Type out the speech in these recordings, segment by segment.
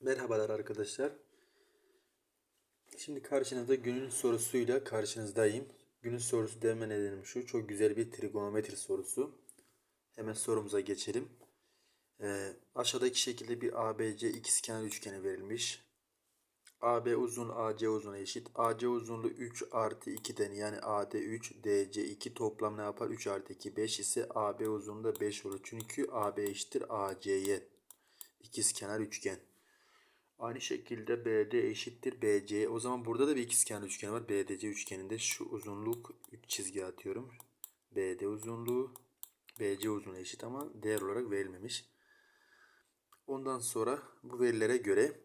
Merhabalar arkadaşlar. Şimdi karşınızda günün sorusuyla karşınızdayım. Günün sorusu deme nedenim şu. Çok güzel bir trigonometri sorusu. Hemen sorumuza geçelim. Ee, aşağıdaki şekilde bir ABC ikizkenar üçgeni verilmiş. AB uzun AC uzun eşit. AC uzunluğu 3 artı 2'den yani AD 3 DC 2 toplam ne yapar? 3 artı 2 5 ise AB uzunluğu da 5 olur. Çünkü AB eşittir AC'ye. İkizkenar üçgen. Aynı şekilde BD eşittir BC. O zaman burada da bir ikizkenar üçgen var. BDC üçgeninde şu uzunluk 3 çizgi atıyorum. BD uzunluğu BC uzunluğu eşit ama değer olarak verilmemiş. Ondan sonra bu verilere göre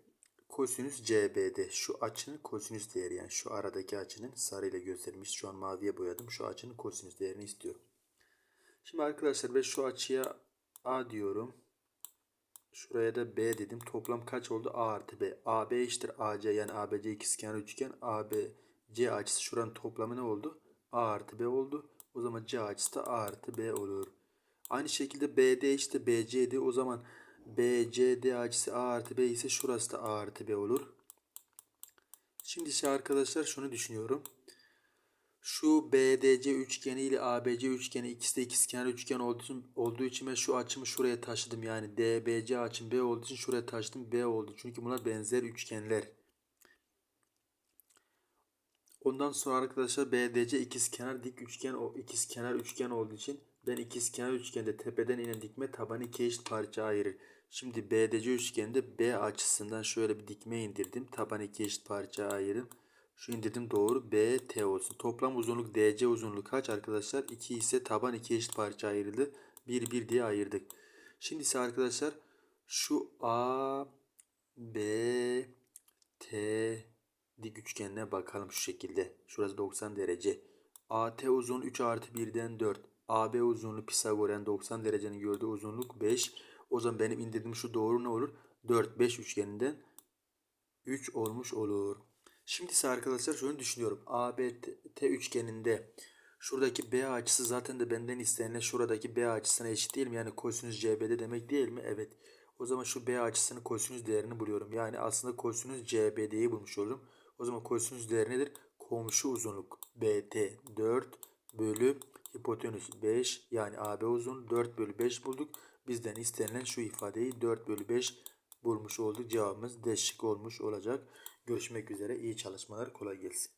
kosinüs CBD şu açının kosinüs değeri yani şu aradaki açının sarı ile gösterilmiş. Şu an maviye boyadım. Şu açının kosinüs değerini istiyorum. Şimdi arkadaşlar ben şu açıya A diyorum. Şuraya da B dedim. Toplam kaç oldu? A artı B. AB eşittir AC yani ABC ikizkenar üçgen. ABC açısı şuranın toplamı ne oldu? A artı B oldu. O zaman C açısı da A artı B olur. Aynı şekilde BD eşittir BC'di. O zaman BCD açısı A artı B ise şurası da A artı B olur. Şimdi ise arkadaşlar şunu düşünüyorum. Şu BDC üçgeni ile ABC üçgeni ikisi de ikizkenar üçgen olduğu için, ben şu açımı şuraya taşıdım. Yani DBC açım B olduğu için şuraya taşıdım. B oldu. Çünkü bunlar benzer üçgenler. Ondan sonra arkadaşlar BDC ikizkenar dik üçgen o ikizkenar üçgen olduğu için ben ikizkenar üçgende tepeden inen dikme tabanı iki eşit parça ayırır. Şimdi BDC üçgeninde B açısından şöyle bir dikme indirdim. Tabanı iki eşit parça ayırdım. Şu indirdim doğru BT olsun. Toplam uzunluk DC uzunluğu kaç arkadaşlar? 2 ise taban 2 eşit parça ayrıldı. 1 1 diye ayırdık. Şimdi ise arkadaşlar şu A B T dik üçgenine bakalım şu şekilde. Şurası 90 derece. AT uzunluğu 3 artı 1'den 4. AB uzunluğu Pisagor'un 90 derecenin gördüğü uzunluk 5. O zaman benim indirdiğim şu doğru ne olur? 4 5 üçgeninden 3 olmuş olur. Şimdi ise arkadaşlar şunu düşünüyorum. ABT üçgeninde şuradaki B açısı zaten de benden istenilen şuradaki B açısına eşit değil mi? Yani kosinüs CB'de demek değil mi? Evet. O zaman şu B açısının kosinüs değerini buluyorum. Yani aslında kosinüs CBD'yi bulmuş olurum. O zaman kosinüs değeri nedir? Komşu uzunluk BT 4 bölü hipotenüs 5 yani AB uzun 4 bölü 5 bulduk. Bizden istenilen şu ifadeyi 4 bölü 5 bulmuş olduk. Cevabımız D olmuş olacak. Görüşmek üzere. İyi çalışmalar. Kolay gelsin.